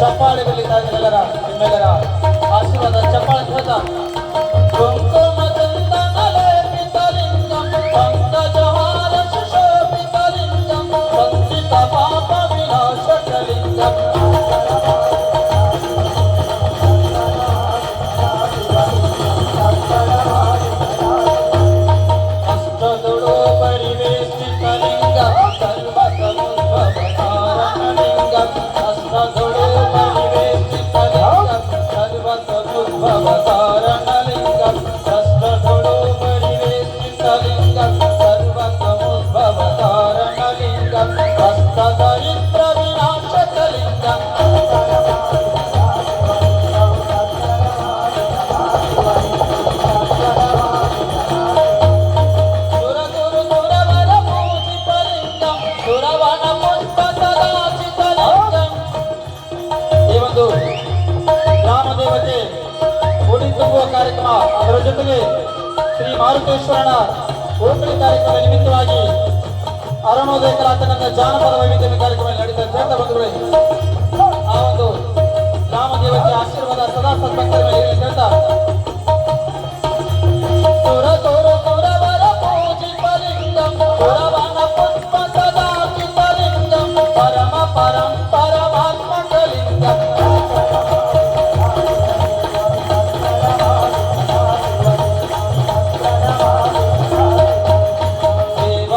ಚಪ್ಪಾಳೆ ಬೆಳೀತಾ ಎಲ್ಲರ ನಿಮ್ಮೆಲ್ಲರ ಆಶೀರ್ವಾದ ಚಪ್ಪಾಳೆ ಧ್ವಜ ಕುಂಕುಮದಂತನಲೇಪಿತಲಿಂಗಂ సర్వసముద్భవ కారణలింగం హస్తదరిద్ర వినాశకలింగం ತುಂಬುವ ಕಾರ್ಯಕ್ರಮ ಅದರ ಜೊತೆಗೆ ಶ್ರೀ ಮಾರುತೇಶ್ವರನ ಓಕಳಿ ಕಾರ್ಯಕ್ರಮ ನಿಮಿತ್ತವಾಗಿ ಅರುಣೋದಯ ಕಲಾತನದ ಜಾನಪದ ವೈವಿಧ್ಯ ಕಾರ್ಯಕ್ರಮ ನಡೀತಾ ಅಂತ ಬಂಧುಗಳೇ, ಆ ಒಂದು ಆಶೀರ್ವಾದ ಸದಾ ಸದ್ಭಕ್ತರ ಮೇಲೆ ಇರಲಿ